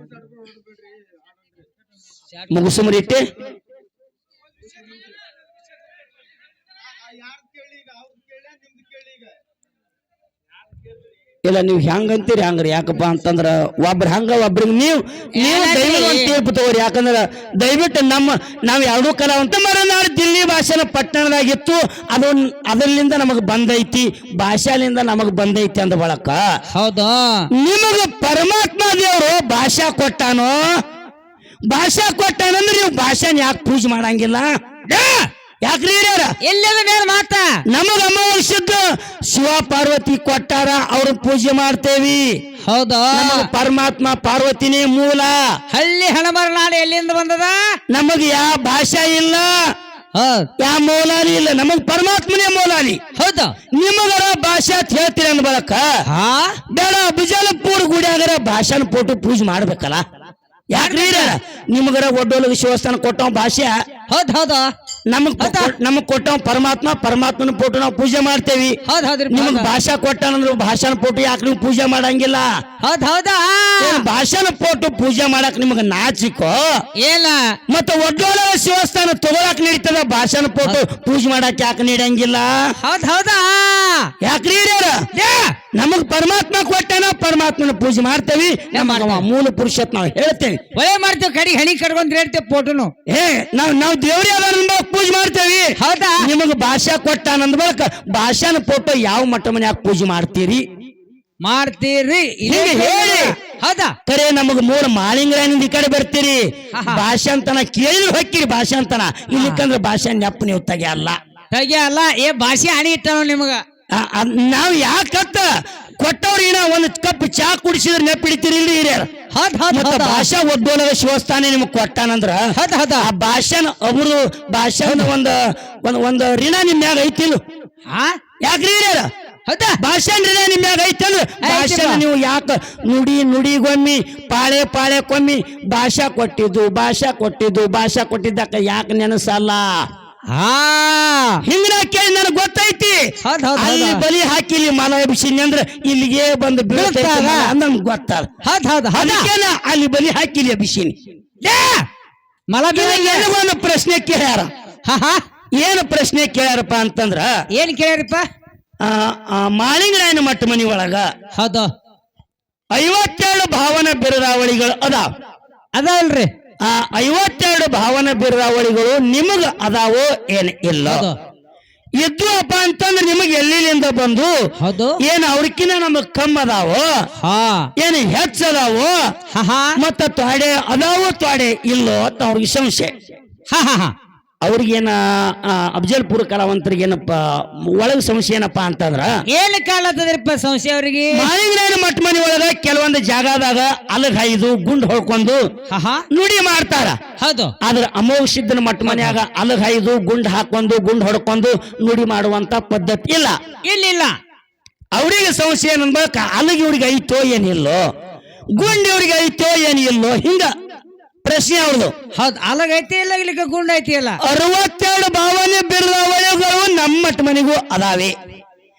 ಮುಗಿಸುಮರಿಟ್ಟೆ ಇಲ್ಲ ನೀವು ಹೆಂಗಂತೀರಿ ಹಂಗ್ರಿ ಯಾಕಪ್ಪ ಅಂತಂದ್ರ ಒಬ್ರು ಹಂಗ ಒಬ್ರಿಗೆ ನೀವು ನೀವು? ದಯವಿಟ್ಟು ತೀರ್ಪು ತಗೋರಿ. ಯಾಕಂದ್ರ ದಯವಿಟ್ಟು ನಮ್ಮ ನಾವು ಎರಡೂ ಕಲಾವಂತ ಮರನಾಡು ದಿಲ್ಲಿ ಭಾಷೆನ ಪಟ್ಟಣದಾಗಿತ್ತು ಅದು ಅದರಿಂದ ನಮಗ್ ಬಂದೈತಿ. ಭಾಷಾಲಿಂದ ನಮಗ್ ಬಂದೈತಿ ಅಂದ ಬಳಕ. ಹೌದಾ? ನಿಮಗ ಪರಮಾತ್ಮ ದೇವರು ಭಾಷಾ ಕೊಟ್ಟಾನೋ? ಭಾಷಾ ಕೊಟ್ಟಾನಂದ್ರೆ ನೀವು ಭಾಷಾನ ಯಾಕೆ ಪೂಜೆ ಮಾಡಂಗಿಲ್ಲ? ಯಾಕ್ರಿ ಹಿರಿಯರ? ಎಲ್ಲದ ಮೇಲೆ ಮಾತ? ನಮಗ ಅಮಾವಾಸ್ಯದ ಶಿವ ಪಾರ್ವತಿ ಕೊಟ್ಟಾರ ಅವ್ರ ಪೂಜೆ ಮಾಡ್ತೇವಿ. ಹೌದಾ? ಪರಮಾತ್ಮ ಪಾರ್ವತಿನೇ ಮೂಲ. ಹಳ್ಳಿ ಹಣಮರ ನಾಳೆ ಎಲ್ಲಿಂದ ಬಂದದ? ನಮಗ ಯಾವ ಭಾಷೆ ಇಲ್ಲ ಯಾವ ಮೌಲಾನಿ ಇಲ್ಲ ನಮಗ್ ಪರಮಾತ್ಮನೇ ಮೌಲಾನಿ ಹೌದಾ? ನಿಮಗರ ಭಾಷೆ ಅಂತ ಹೇಳ್ತೀರಿ ಬೇಡ ಬಿಜಾಲಪುರ ಗುಡಿಯಾಗರ ಭಾಷಾನ ಪೋಟು ಪೂಜೆ ಮಾಡ್ಬೇಕಲ್ಲ. ಯಾಕ್ರಿ? ನಿಮಗರ ಒಡ್ಡೋಲಗ ಶಿವಸ್ಥಾನ ಕೊಟ್ಟ ಭಾಷೆ ಹೌದ್ ಹೌದು. ನಮಗ್ ನಮಗ್ ಕೊಟ್ಟವ ಪರಮಾತ್ಮ ಪರಮಾತ್ಮನ ಫೋಟೋ ನಾವು ಪೂಜೆ ಮಾಡ್ತೇವಿ. ಹೌದ್ ಹೌದ್ರಿ ನಿಮಗ್ ಭಾಷಾ ಕೊಟ್ಟಾನಂದ್ರ ಭಾಷಾನ ಫೋಟೋ ಯಾಕೆ ನೀವು ಪೂಜೆ ಮಾಡಂಗಿಲ್ಲ? ಹೌದ್ ಹೌದಾ. ಭಾಷಾನ ಫೋಟೋ ಪೂಜೆ ಮಾಡಕ್ ನಿಮಗ ನಾಚಿಕೋ? ಏನ? ಮತ್ತ ಒಡ್ಡೋಲ ಶಿವಸ್ಥಾನ ತಗೊಳಕ್ ನಡೀತದ ಭಾಷಾನ ಫೋಟೋ ಪೂಜೆ ಮಾಡಕ್ ಯಾಕೆ ನೀಡಂಗಿಲ್ಲ? ಹೌದ್ ಹೌದಾ. ಯಾಕ್ರಿ ಹಿರಿಯರ? ಯಾ! ನಮಗ್ ಪರಮಾತ್ಮ ಕೊಟ್ಟಾನ ಪರಮಾತ್ಮನ ಪೂಜೆ ಮಾಡ್ತೇವಿ. ಅವ ಮೂಲ ಪುರುಷತ್ ನಾವು ಹೇಳ್ತೇವಿ. ಒಳ್ಳೆ ಮಾಡ್ತೇವ್ ಕಡಿ ಹಣಿ ಕಡ್ಕೊಂಡ್ ಹೇಳ್ತೇವೆ ಫೋಟೋನು ಏ ನಾವ್ ನಾವ್ ದೇವ್ರಿ ಅದ ಪೂಜೆ ಮಾಡ್ತೇವಿ. ಹೌದಾ? ನಿಮಗ ಭಾಷಾ ಕೊಟ್ಟಾನಂದ ಬಳಕ ಭಾಷಾನ ಫೋಟೋ ಯಾವ ಮಠ ಮನ್ಯಾಗ ಪೂಜೆ ಮಾಡ್ತೀರಿ? ಮಾಡ್ತೀರಿ. ಹಿಂಗೆ ಹೇಳಿ. ಹೌದಾ? ಕರೆ ನಮಗ ಮೂಲ ಮಾಳಿಂಗ್ರಾನಿಂದ ಈ ಕಡೆ ಬರ್ತೀರಿ. ಭಾಷಾಂತನ ಕೇಳಿದ್ರು ಹೊಕ್ಕಿರಿ ಭಾಷಾಂತನ ಇಲ್ಲಿಕಂದ್ರ ಭಾಷಾ ನೆಪ್ಪ ನೀವು ತೆಗಿಯಲ್ಲ. ತಗೆ ಅಲ್ಲ ಏ ಭಾಷೆ ಹಣಿ ಇಟ್ಟ ನಿಮಗ? ನಾವ್ ಯಾಕತ್ತ ಕೊಟ್ಟವ್ರಿ ಏನ ಒಂದ್ ಕಪ್ ಚಾ ಕುಡಿಸಿದ್ರ ನೆಪ್ಪ ಹಿಡಿತೀರಿ ಇಲ್ಲಿ ಹಿರಿಯರು. ಮತ್ತ ಭಾಷಾ ಒಡ್ಡೋಲಗ ಶಿವಸ್ಥಾನ ನಿಮ್ಗೆ ಕೊಟ್ಟಾನಂದ್ರ ಹೌದ್ ಹದ ಆ ಭಾಷಾನ ಅವರು ಭಾಷಾನ ಒಂದ ಒಂದ್ ಒಂದ್ ಋಣ ನಿಮ್ ಮ್ಯಾಗ ಐತಿಲ್ಲ ಯಾಕ್ರಿ ಹಿರಿಯರ? ಭಾಷಾನ ಋಣ ನಿಮ್ ಮ್ಯಾಗ ಐತಂದ್ರ ಐತಿ ಭಾಷಾನ ಬಾ. ನೀವು ಯಾಕ ನುಡಿ ನುಡಿಗೊಮ್ಮಿ ಪಾಳೆ ಪಾಳೆ ಕೊಮ್ಮಿ ಭಾಷಾ ಕೊಟ್ಟಿದ್ದು ಭಾಷಾ ಕೊಟ್ಟಿದ್ದು ಭಾಷಾ ಕೊಟ್ಟಿದ್ದಕ್ಕ ಯಾಕೆ ನೆನಸಲ್ಲ? ಹಾ. ಹಿಂಗ ಕೇಳಿ ನನಗೆ ಗೊತ್ತೈತಿ. ಹೌದ್ ಹೌದ್ ಅಲ್ಲಿ ಹೌದಾ. ಬಲಿ ಹಾಕಿ ಇಲ್ಲಿ ಮಲ ಎಬ್ಸಿನಿ ಅಂದ್ರ ಇಲ್ಲಿಗೆ ಬಂದು ಬೀಳ್ತಾರ. ಮಲ ಅಂದ್ ನಮ್ಗ್ ಗೊತ್ತದ ಹೌದ್ ಹೌದ್ ಹೌದಾ. ಅದಕ್ಕೆ ನಾ ಅಲ್ಲಿ ಬಲಿ ಹಾಕಿ ಇಲ್ಲಿ ಎಬ್ಸಿನಿ ಯಾ! ಮಲ ಬೀಳಂಗೆ. ಒಂದು ಪ್ರಶ್ನೆ ಕೇಳ್ಯಾರ. ಹಾ ಹಾ. ಏನು ಪ್ರಶ್ನೆ ಕೇಳ್ಯಾರಪ್ಪ ಅಂತಂದ್ರ? ಏನ್ ಕೇಳ್ಯಾರಿಪ್ಪ? ಆ, ಆ, ಮಾಳಿಂಗರಾಯನ ಮಟ್ಟ ಮನಿ ಒಳಗ ಹೌದು. ಐವತ್ತೇಳು ಭಾವನ ಬಿರುದಾವಳಿಗಳು ಅದಾವ. ಅದಾವಲ್ರಿ. ಆ ಐವತ್ತೆರಡು ಭಾವನ ಬಿರಾವಳಿಗಳು ನಿಮಗ ಅದಾವೋ ಏನ್ ಇಲ್ಲ. ಇದ್ವು ಇದ್ದು ಅಪ್ಪ ಅಂತಂದ್ರೆ ನಿಮಗೆ ಎಲ್ಲಿಂದ ಬಂದು? ಏನ್ ಅವ್ರಕಿನ ನಮಗ್ ಕಮ್ಮ ಅದಾವೋ? ಹಾ. ಏನ್ ಹೆಚ್ಚ ಅದಾವೋ? ಮತ್ತ ತ್ವಾಡೆ ಅದಾವೋ ತ್ವಾಡೆ ಇಲ್ಲೋ ಅಂತ ಅವ್ರಿಗೆ ಸಂಶಯ. ಹಾ ಹಾ ಹಾ. ಅವ್ರಿಗೇನ ಅಫಜಲ್ಪುರ ಕಲಾವಂತರಿಗೇನಪ್ಪ ಒಳಗೆ ಸಮಸ್ಯೆ ಏನಪ್ಪ ಅಂತಂದ್ರ ಏನ್ ಕಾಲತ್ತದ್ರಿಪ್ಪ ಸಮಸ್ಯೆ ಅವ್ರಿಗೆ? ಮಾಳಿಂಗರಾಯನ ಮಠ ಮನಿ ಒಳಗ ಕೆಲವೊಂದು ಜಾಗದಾಗ ಅಲಗ್ ಹಾಯ್ದು ಗುಂಡ್ ಹೊಡ್ಕೊಂಡು ಹಾ ಹಾ. ನುಡಿ ಮಾಡ್ತಾರ. ಹೌದು. ಆದ್ರೆ ಅಮೋಘ ಸಿದ್ದನ ಮಠ ಮನ್ಯಾಗ ಅಲಗ್ ಹಾಯ್ದು ಗುಂಡ್ ಹಾಕೊಂಡು ಗುಂಡ್ ಹೊಡ್ಕೊಂಡು ನುಡಿ ಮಾಡುವಂತ ಪದ್ಧತಿ ಇಲ್ಲ. ಇಲ್ಲ ಅವ್ರಿಗೆ ಸಮಸ್ಯೆ ಏನನ್ಬೇಕ ಅಲಗ್ ಇವ್ರಿಗೆ ಐತೋ ಏನಿಲ್ಲೋ ಗುಂಡಿ ಇವ್ರಿಗೆ ಐತೋ ಏನಿಲ್ಲೋ ಹಿಂಗ ಪ್ರಶ್ನೆ ಅವ್ರದ್ದು ಹೌದು ಅಲಗ ಐತಿ ಇಲ್ಲ ಇಲ್ಲಿ ಗುಂಡ್ ಐತಿ ಇಲ್ಲ? ಅರವತ್ತೆರಡು ಭಾವನೆ ಬಿರುದಾವಳಿಗಳು ನಮ್ಮ ಮಟ್ಟ ಮನೆಗೂ ಅದಾವೆ.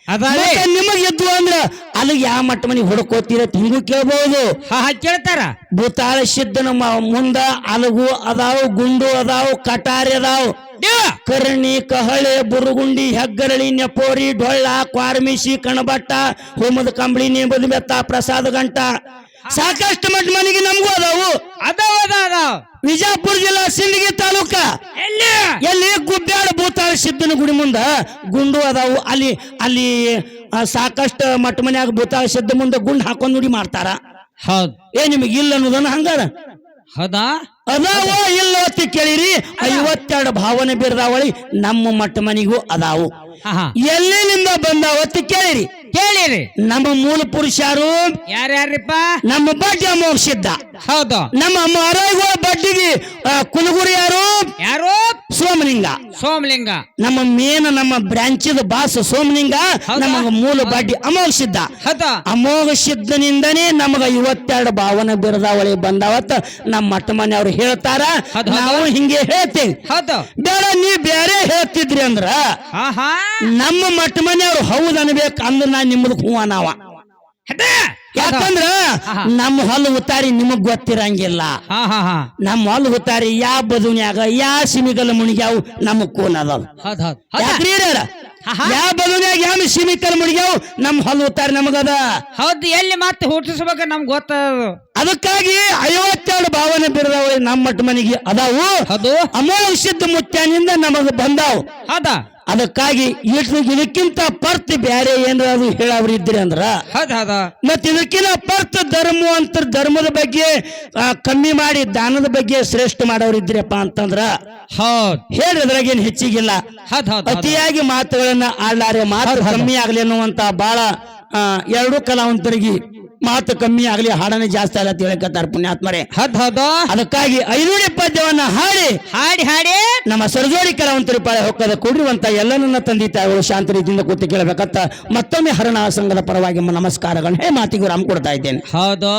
ಅದಾವೆ? ನಿಮಗ್ ಇದ್ವು ಅಂದ್ರ ಅಲ್ಲಿಗೆ ಯಾವ ಮಟ್ಟ ಮನೆಗೆ ಹುಡುಕೋತೀರ ಹಿಂಗೂ ಕೇಳ್ಬಹುದು ಹಾ ಕೇಳ್ತಾರ. ಭೂತಾಳ ನಮ್ಮ ಮುಂದ ಅಲಗು ಅದಾವು ಗುಂಡು ಅದಾವು ಕಟಾರಿ ಅದಾವು. ದೇವ ಕರ್ಣಿ ಕಹಳೆ ಬುರುಗುಂಡಿ ಹೆಗ್ಗರಳಿ ನೆಪೋರಿ ಡೊಳ್ಳ ಕ್ವಾರ್ಮಿಸಿ ಕಣಬಟ್ಟ ಹೋಮದ ಕಂಬಳಿ ನೇಬದ ಬೆತ್ತ ಪ್ರಸಾದ ಗಂಟ. ಸಾಕಷ್ಟು ಮಟ್ಟ ಮನೆಗೆ ನಮಗೂ ಅದಾವು. ಅದಾವ ಅದಾವ ವಿಜಾಪುರ ಜಿಲ್ಲಾ ಸಿಂದಗಿ ತಾಲೂಕ. ಎಲ್ಲಿ? ಎಲ್ಲಿ? ಗುಬ್ಬ್ಯಾಡ ಭೂತಾಳ ಸಿದ್ದನ ಗುಡಿ ಮುಂದ. ಗುಂಡು ಅದಾವು. ಅಲ್ಲಿ ಅಲ್ಲಿ ಸಾಕಷ್ಟು ಮಟ್ಟ ಮನ್ಯಾಗ ಭೂತಾಳ ಸಿದ್ದ ಮುಂದೆ ಗುಂಡು ಹಾಕೊಂಡ್ ನುಡಿ ಮಾಡ್ತಾರ. ಹೌದು. ಏ ನಿಮಗೆ ಇಲ್ಲ ಅನ್ನೋದನ್ನ ಹಂಗಾರ? ಹೌದಾ? ಅದಾವೋ ಇಲ್ಲ ಅಂತ ಕೇಳಿರಿ ಐವತ್ತೆರಡು ಭಾವನೆ ಬಿರ್ದಾವಳಿ ನಮ್ಮ ಮಟ್ಟ ಮನಿಗೂ ಅದಾವು. ಎಲ್ಲಿಂದ ಎಲ್ಲಿನಿಂದ ಕೇಳಿರಿ. ಕೇಳಿರಿ. ನಮ್ಮ ಮೂಲ ಪುರುಷರು ಯಾರ್ಯಾರಿಪ್ಪ? ನಮ್ಮ ಬಡ್ಡಿ ಮೋಕ್ಷಿದ್ದ ಹೌದು. ನಮ್ಮ ಅಮ್ಮ ಬಡ್ಡಿಗೆ ಕುಲಗುರು ಯಾರು? ಯಾರು? ಸೋಮಲಿಂಗ. ಸೋಮಲಿಂಗ. ನಮ್ಮ ಮೇನ್ ನಮ್ಮ ಬ್ರಾಂಚಿದ ಬಾಸ್ ಸೋಮಲಿಂಗ ನಮ್ಮ ನಮಗ ಮೂಲ ಬಡ್ಡಿ ಅಮೋಘ ಸಿದ್ಧ. ಅಮೋಘ ಸಿದ್ಧನಿಂದನೇ ನಮಗ ಐವತ್ತೆರಡು ಭಾವನ ಬಿರದಾವಳಿ ಬಂದಾವತ್ತ ನಮ್ಮ ಮಟ್ಟ ಮನೆಯವ್ರು ಹೇಳ್ತಾರ. ನಾವು ಹಿಂಗೆ ಹೇಳ್ತೇವೆ. ಬೇಡ ನೀ ಬೇರೆ ಹೇಳ್ತಿದ್ರಿ ಅಂದ್ರ ನಮ್ಮ ಮಟ್ಟ ಮನೆಯವ್ರು ಹೌದ್ ಅನ್ಬೇಕು ಅಂದ್ರ ನಾ ನಿಮ್ಮದು ಹೂವ ನಾವ ಅದ ಯಾಕಂದ್ರ. ನಮ್ಮ ಹೊಲ ಉತ್ತಾರಿ ನಿಮಗ್ ಗೊತ್ತಿರಂಗಿಲ್ಲ. ನಮ್ಮ ಹೊಲ ಉತ್ತಾರಿ ಯಾವ ಬದುನ್ಯಾಗ ಯಾವ ಸಿಮಿಗಲ್ ಮುಣಿಗ್ಯಾವ ನಮಗ್ ಕೂನ್? ಆಹಾ. ಯಾವ ಬದುನ್ಯಾಗ ಯಾವ ಸಿಮಿಕಲ್ ಮುಣಿಗ್ಯಾವ ನಮ್ಮ ಹೊಲ ಉತ್ತಾರಿ ನಮಗದ? ಹೌದು ಎಲ್ಲಿ ಮತ್ತೆ ಹುಟ್ಟಿಸ್ಬೇಕ ನಮ್ಗ್ ಗೊತ್ತ ಅದಕ್ಕಾಗಿ ಐವತ್ತೆರಡು ಭಾವನೆ ಬಿಡದವ ನಮ್ಮ ಮಟ್ಟ ಮನೆಗೆ ಅದಾವು. ಅದು? ಅಮೋಘ ಮುತ್ಯಾನಿಂದ ನಮಗ ಬಂದಾವ್. ಅದ? ಅದಕ್ಕಾಗಿ ಇಷ್ಟು ಇದಕ್ಕಿಂತ ಪರ್ತ್ ಬ್ಯಾರೆ ಅದು ಹೇಳವ್ರು ಇದ್ರಿ ಅಂದ್ರ. ಹೌದ್ ಹೌದ. ಮತ್ ಇದಕ್ಕಿಂತ ಪರ್ತ್ ಧರ್ಮ ಅಂತ ಧರ್ಮದ ಬಗ್ಗೆ ಕಮ್ಮಿ ಮಾಡಿ ದಾನದ ಬಗ್ಗೆ ಶ್ರೇಷ್ಠ ಮಾಡೋರು ಇದ್ರಪ್ಪ ಅಂತಂದ್ರ. ಹೇಳ್ರಿ ಅದ್ರಾಗೇನ್ ಹೆಚ್ಚಿಗಿಲ್ಲ. ಅತಿಯಾಗಿ ಮಾತುಗಳನ್ನ ಆಡ್ಲಾರೆ ಮಾತು ಕಮ್ಮಿ ಆಗ್ಲಿ ಅನ್ನುವಂತ ಬಹಳ ಎರಡೂ ಕಲಾವಂತರಿಗೆ ಮಾತು ಕಮ್ಮಿ ಆಗ್ಲಿ ಹಾಡನೇ ಜಾಸ್ತಿ ಆಗಲಿ ಅಂತ ಹೇಳಕತ್ತಾರ ಪುಣ್ಯಾತ್ಮರೇ. ಹೌದ್ ಹೌದು. ಅದಕ್ಕಾಗಿ ಐನೂರು ಪದ್ಯವನ್ನ ಹಾಡಿ. ಹಾಡಿ ಹಾಡಿ. ನಮ್ಮ ಸರಜೋಡಿ ಕಲಾವಂತರಿ ಪಾಳೆ ಹೊಕ್ಕದ ಕೂಡಿರುವಂತ ಎಲ್ಲನನ್ನ ತಂದೆ ತಾಯಿಗಳು ಶಾಂತ ರೀತಿಯಿಂದ ಕೂತು ಕೇಳಬೇಕಂತ ಮತ್ತೊಮ್ಮೆ ಹರಣ ಸಂಘದ ಪರವಾಗಿ ನಮಸ್ಕಾರಗಳನ್ನ ಹೇ ಮಾತಿಗೂ ರಾಮ್ ಕೊಡ್ತಾ ಇದ್ದೇನೆ. ಹೌದು.